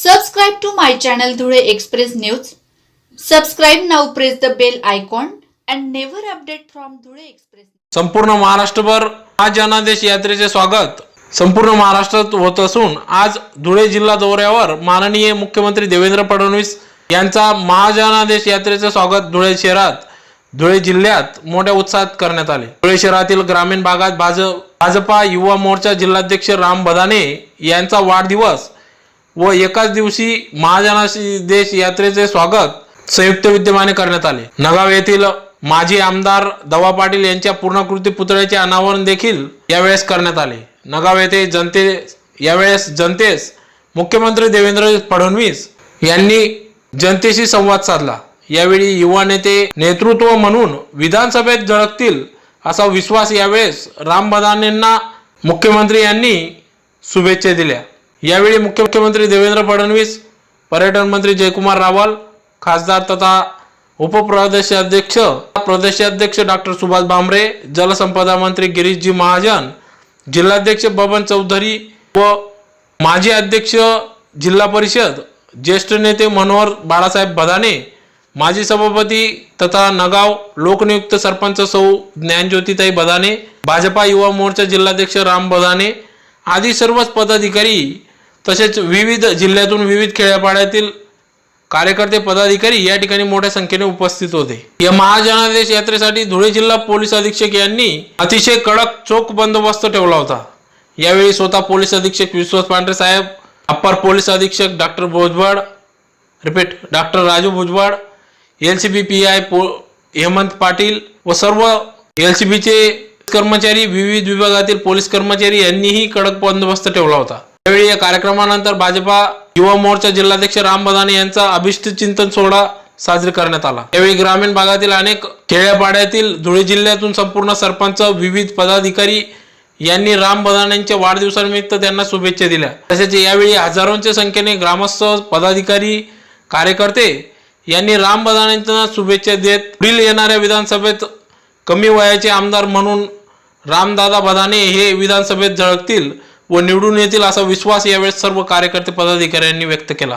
Subscribe to my channel Dhule Express News subscribe now press the bell icon and never update from Dhule Express संपूर्ण महाराष्ट्रभर आज जनादेश यात्रेचे स्वागत. संपूर्ण महाराष्ट्रात होत असून आज धुळे जिल्हा दौऱ्यावर माननीय मुख्यमंत्री देवेंद्र फडणवीस यांचा महाजनादेश यात्रेचे स्वागत धुळे शहरात धुळे जिल्ह्यात मोठ्या उत्साहात करण्यात आले. धुळे शहरातील ग्रामीण भागात भाजप भाजपा युवा मोर्चा जिल्हाध्यक्ष राम बदाने यांचा वाढदिवस व एकाच दिवशी महाजनाशी देश यात्रेचे स्वागत संयुक्त विद्यमाने करण्यात आले. नगाव येथील माजी आमदार दवा पाटील यांच्या पूर्णकृती पुतळ्याचे अनावरण देखील यावेळेस करण्यात आले. नगाव येथे जनते यावेळेस जनतेस मुख्यमंत्री देवेंद्र फडणवीस यांनी जनतेशी संवाद साधला. यावेळी युवा नेते नेतृत्व म्हणून विधानसभेत झळकतील असा विश्वास यावेळेस राम बदानेंना मुख्यमंत्री यांनी शुभेच्छा दिल्या. यावेळी मुख्य- मुख्यमंत्री देवेंद्र फडणवीस पर्यटन मंत्री जयकुमार रावल खासदार तथा उपप्रदेशाध्यक्ष प्रदेशाध्यक्ष डॉक्टर सुभाष भामरे जलसंपदा मंत्री गिरीशजी महाजन जिल्हाध्यक्ष बबन चौधरी व माजी अध्यक्ष जिल्हा परिषद ज्येष्ठ नेते मनोहर बाळासाहेब भदाने माजी सभापती तथा नगाव लोकनियुक्त सरपंच सौ ज्ञानज्योतिताई बदाने भाजपा युवा मोर्चा जिल्हाध्यक्ष राम बदाने आदी सर्वच पदाधिकारी तसेच विविध जिल्ह्यातून विविध खेड्यापाड्यातील कार्यकर्ते पदाधिकारी या ठिकाणी मोठ्या संख्येने उपस्थित होते. या महाजनादेश यात्रेसाठी धुळे जिल्हा पोलीस अधीक्षक यांनी अतिशय कडक चोख बंदोबस्त ठेवला होता. यावेळी स्वतः पोलीस अधीक्षक विश्वास पांढरे साहेब अप्पर पोलीस अधीक्षक doctor Bhojbal repeat doctor Raju Bhujbal L C B P I पो हेमंत पाटील व सर्व एल सी बीचे कर्मचारी विविध विभागातील पोलीस कर्मचारी यांनीही कडक बंदोबस्त ठेवला होता. यावेळी या कार्यक्रमानंतर भाजपा युवा मोर्चा जिल्हाध्यक्ष राम बदाने यांचा अभिष्ट चिंतन सोहळा साजरी करण्यात आला. यावेळी ग्रामीण भागातील अनेक खेड्यापाड्यातील धुळे जिल्ह्यातून संपूर्ण सरपंच विविध पदाधिकारी यांनी राम बदानेंच्या वाढदिवसानिमित्त त्यांना शुभेच्छा दिल्या. तसेच यावेळी हजारोंच्या संख्येने ग्रामस्थ पदाधिकारी कार्यकर्ते यांनी राम बदानेंना शुभेच्छा देत पुढील येणाऱ्या विधानसभेत कमी वयाचे आमदार म्हणून रामदादा बदाने हे विधानसभेत झळकतील. व निवडून येतील असा विश्वास यावेळेस सर्व कार्यकर्ते पदाधिकाऱ्यांनी व्यक्त केला.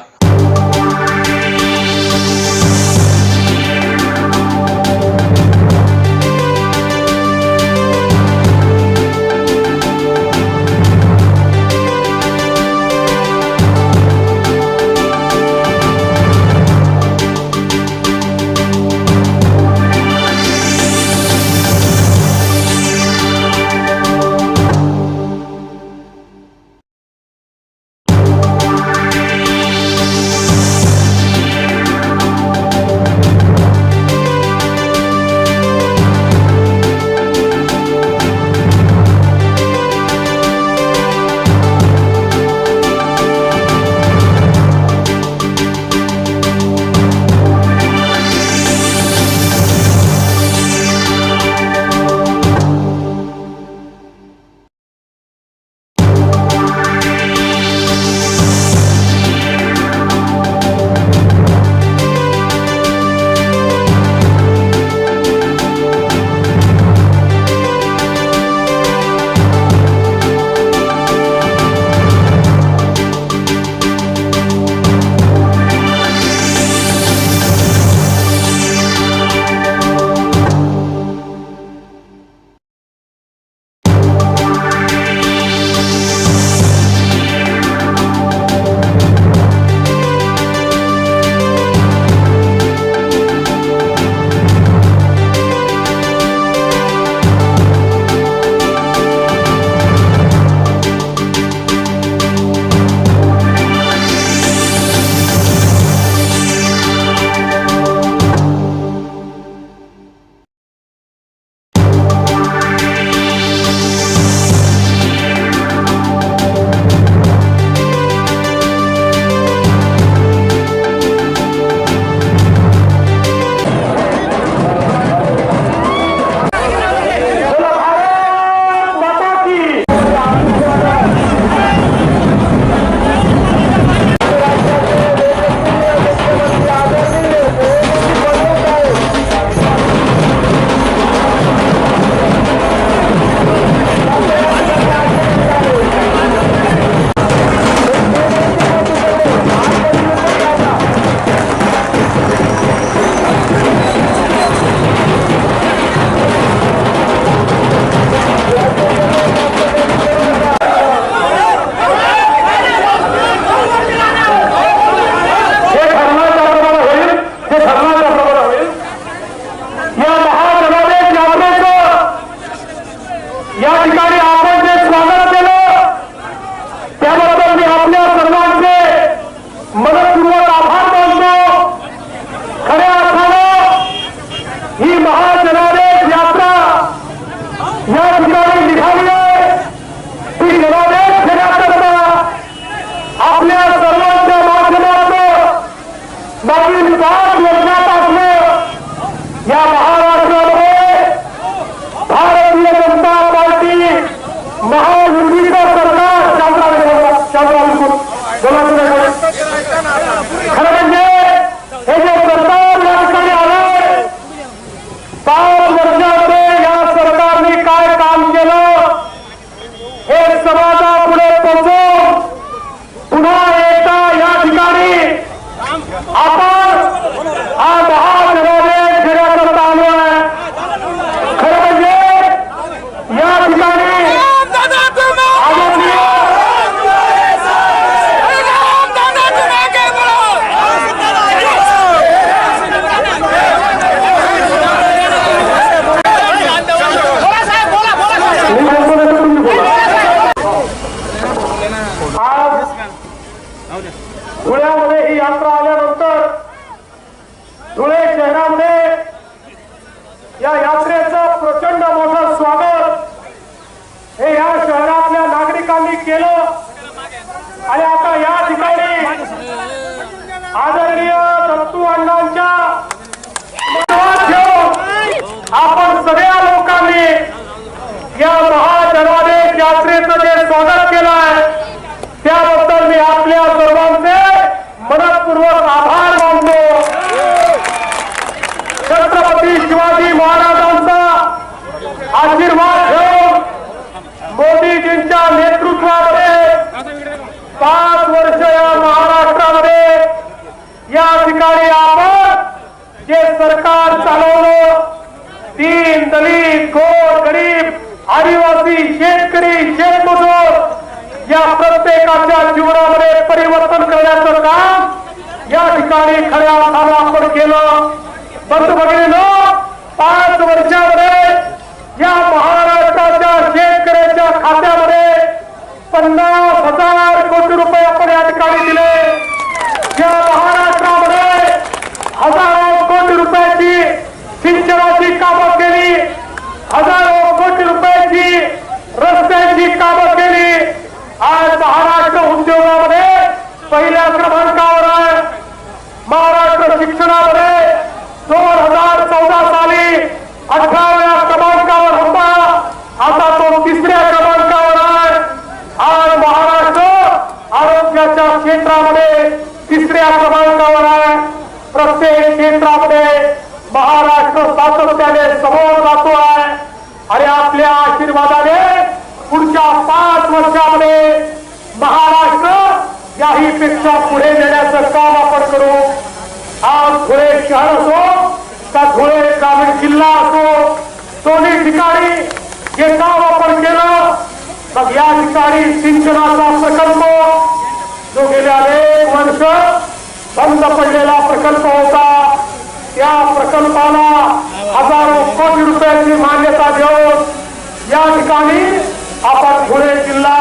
पाच वर्ष या महाराष्ट्रामध्ये या ठिकाणी आपण जे सरकार चालवलं तीन दलित गोर गरीब आदिवासी शेतकरी शेतमजूर या प्रत्येकाच्या जीवनामध्ये परिवर्तन करण्याचं काम या ठिकाणी खऱ्या अर्थानं आपण केलं. बंधू भगिनीनो आपण या ठिकाणी दिले या महाराष्ट्रामध्ये हजारो कोटी रुपयाची सिंचनाची कामं केली हजारो कोटी रुपयाची रस्त्यांची कामं केली आज महाराष्ट्र उद्योगामध्ये पहिल्या क्रमांकावर आहे महाराष्ट्र शिक्षणामध्ये दोन हजार चौदा साली अठराव्या क्रमांकावर होता आता तो तिसऱ्या क्रमांकावर आहे आज महाराष्ट्र आरोग्याच्या क्षेत्रामध्ये तिसऱ्या क्रमांकावर आहे प्रत्येक क्षेत्रामध्ये महाराष्ट्र सातत्याने समोर जातो आहे. आणि आपल्या आशीर्वादाने पुढच्या पाच वर्षामध्ये महाराष्ट्र याही पेक्षा पुढे नेण्याचं काम आपण करू. आज धुळे शहर असो का धुळे ग्रामीण जिल्हा असो दोन्ही ठिकाणी हे काम आपण केलं मग या ठिकाणी सिंचनाचा प्रकल्प जो गेल्या अनेक वर्ष बंद पडलेला प्रकल्प होता. या प्रकल्पाला हजारो कोटी रुपयाची मान्यता देऊन या ठिकाणी आपण धुळे जिल्हा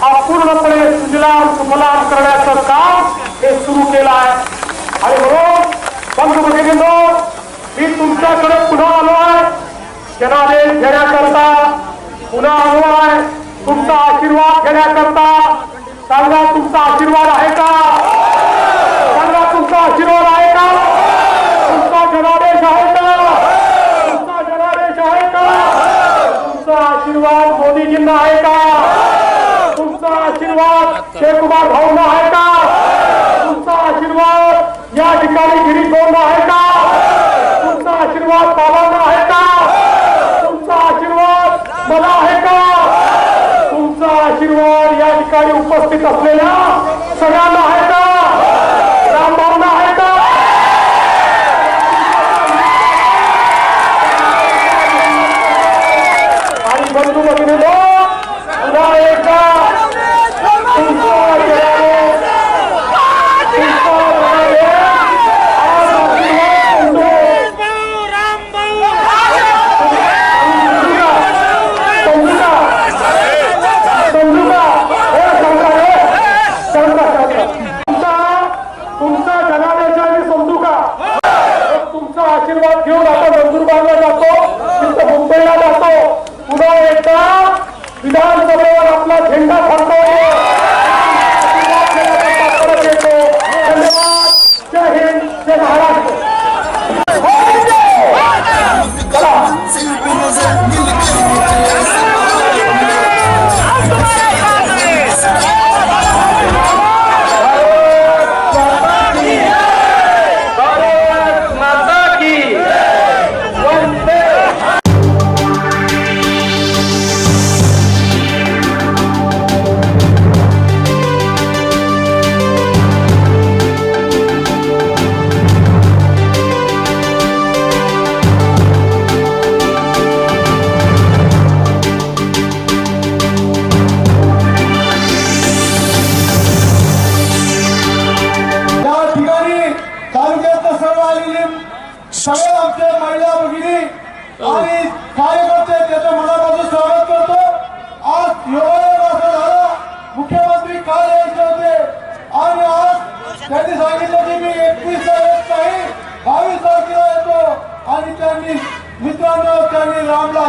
हा पूर्णपणे सुजलाम सुफलाम करण्याचं काम हे सुरू केलं आहे. आणि म्हणून बंधू भगिनींनो मी तुमच्याकडे पुन्हा आलो आहे. जनादेश घेण्याकरता पुन्हा आलो आहे. तुमचा आशीर्वाद घेण्याकरता. सांगा तुमचा आशीर्वाद आहे का सांगा तुमचा आशीर्वाद आहे का तुमचा जनादेश आहे का तुमचा जनादेश आहे का तुमचा आशीर्वाद मोदीजींना आहे का? तुमचा आशीर्वाद शेखकुमार भाऊंना आहे का? तुमचा आशीर्वाद या ठिकाणी गिरीश भाऊंना आहे का? तुमचा आशीर्वाद बाबांना आहे का? तुमचा आशीर्वाद मला आहे का? तुमचा आशीर्वाद या ठिकाणी उपस्थित असलेल्या सगळ्यांना आहे का?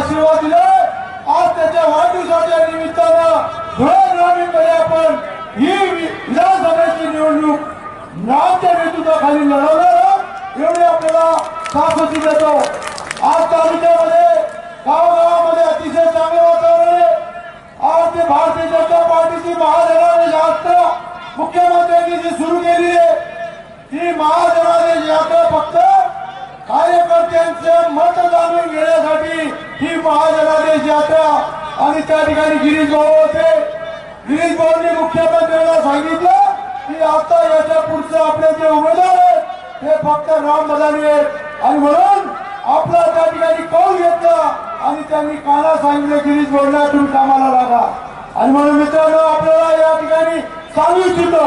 आशीर्वाद दिले आज त्याच्या वाढदिवसाच्या निमित्तानं धुळे आपण ही विधानसभेची निवडणूक रामच्या नेतृत्वाखाली लढवणार आहोत. एवढी आपल्याला साफसुती देतो आज तालुक्यात गावागावामध्ये अतिशय चांगलं वातावरण आहे आज ते भारतीय जनता पार्टीची महाजनादेश यात्रा मुख्यमंत्र्यांनी जी सुरू केली आहे ती महाजनादेश यात्रा फक्त कार्यकर्त्यांचं मत जाणून घेण्यासाठी ही महाजनादेश यात्रा आणि त्या ठिकाणी गिरीश भाऊ होते. गिरीश भाऊंनी मुख्यमंत्र्यांना सांगितलं की आता याच्या पुढचं आपले जे उमेदवार आहेत हे फक्त राम मदानी आहेत. आणि म्हणून आपला त्या ठिकाणी कौल घेतला आणि त्यांनी काना सांगितलं गिरीश भाऊंना तुम्ही कामाला लागा. आणि म्हणून मित्रांनो आपल्याला या ठिकाणी सांगू इच्छितो.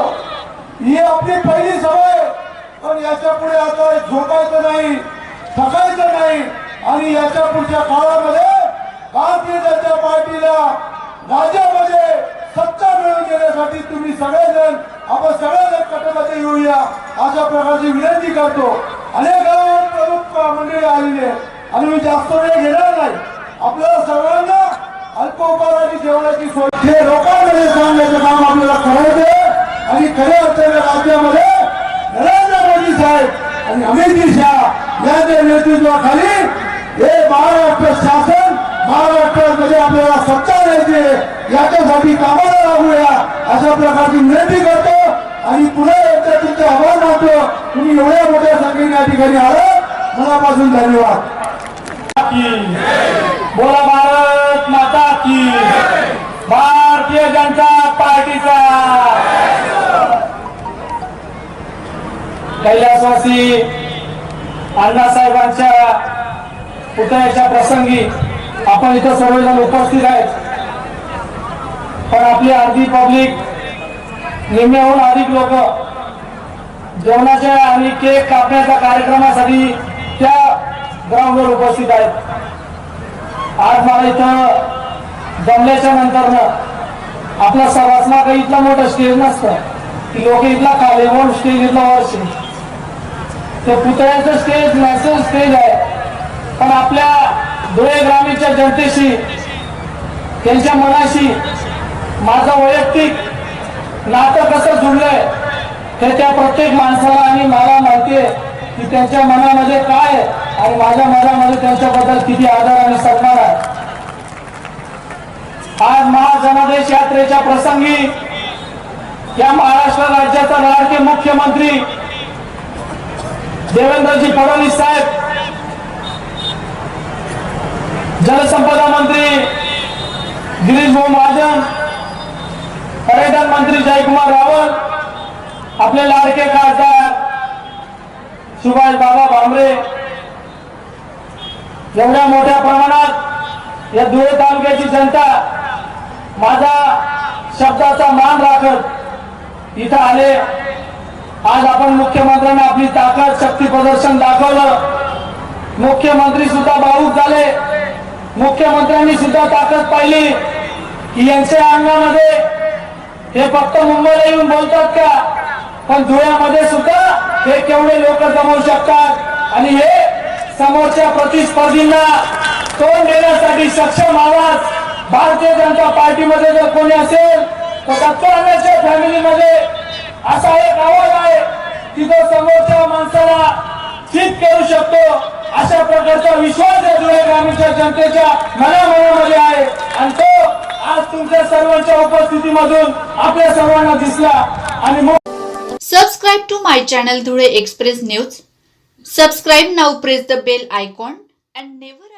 ही आपली पहिली सभा आहे. पण याच्यापुढे आता झोपायचं नाही थकायचं नाही. आणि याच्या पुढच्या काळामध्ये भारतीय जनता पार्टीला राज्यामध्ये सत्ता मिळवून देण्यासाठी तुम्ही सगळेजण आपण सगळेजण कटमध्ये येऊया. अशा प्रकारची विनंती करतो. अनेक प्रमुख मंडळी आलेली आहेत. आणि मी जास्त वेळ घेणार नाही. आपल्याला सगळ्यांना अल्प अल्पोपहाराची जेवणाची सोय हे लोकांमध्ये सांगण्याचं काम आपल्याला करायचं आणि खऱ्या असलेल्या राज्यामध्ये नरेंद्र मोदी साहेब आणि अमित शहा यांच्या नेतृत्वाखाली हे महाराष्ट्र शासन महाराष्ट्रामध्ये आपल्याला सत्ता द्यायची याच्यासाठी कामाला लागूया. अशा प्रकारची विनंती करतो आणि पुन्हा एकदा तुमचे आभार मानतो. तुम्ही एवढ्या मोठ्या संख्येने या ठिकाणी आलं मनापासून धन्यवाद. बोला भारत माता की भारतीय जनता पार्टीचा. कैलासवासी अण्णासाहेबांच्या पुतळ्याच्या प्रसंगी आपण इथं सर्वजण उपस्थित आहेत. पण आपली अर्धी पब्लिक निम्म्याहून अधिक लोक जेवणाच्या आणि केक कापण्याच्या कार्यक्रमासाठी त्या ग्राउंडवर उपस्थित आहेत. आज मला इथं जमल्याच्या नंतरनं आपला सर्वांना काही इथला मोठा स्टेज नसतं. की लोक इथला खाली म्हणून स्टेज इथला वर्ष ते पुतळ्याचं स्टेज नॅशनल स्टेज आहे. पण आपल्या धुळे ग्रामीणच्या जनतेशी त्यांच्या मनाशी माझं वैयक्तिक नातं कसं जुळलंय हे त्या प्रत्येक माणसाला आणि मला माहितीये की त्यांच्या मनामध्ये काय आणि माझ्या मनामध्ये त्यांच्याबद्दल किती आदर आणि सन्मान आहे. आज महाजनादेश यात्रेच्या प्रसंगी या महाराष्ट्र राज्याचा लाडके मुख्यमंत्री देवेंद्रजी फडणवीस साहेब जलसंपदा मंत्री गिरीश भाऊ महाजन पर्यटन मंत्री जयकुमार रावत आपले लाडके खासदार सुभाष बाबा भांबरे एवढ्या मोठ्या प्रमाणात या धुळे तालुक्याची जनता माझा शब्दाचा मान राखत इथं आले. आज आपण मुख्यमंत्र्यांना आपली ताकद शक्ती प्रदर्शन दाखवलं. मुख्यमंत्री सुद्धा भाऊक झाले. मुख्यमंत्र्यांनी सुद्धा ताकद पाहिली की यांच्या अंगामध्ये हे फक्त मुंबईला येऊन बोलतात का? पण धुळ्यामध्ये सुद्धा हे केवढे लोक जमवू शकतात? आणि हे समोरच्या प्रतिस्पर्धींना तोंड देण्यासाठी सक्षम आवाज भारतीय जनता पार्टीमध्ये जर कोणी असेल तर दत्ताच्या फॅमिलीमध्ये असा एक आवाज आहे की जो समोरच्या माणसाला चित करू शकतो. अशा प्रकारचा विश्वास या जुळे ग्रामीण जनतेच्या मनामनामध्ये आहे. आणि तो आज तुमच्या सर्वांच्या उपस्थितीमधून आपल्या सर्वांना दिसला. आणि subscribe to my channel Dhule Express News subscribe now press the bell icon and never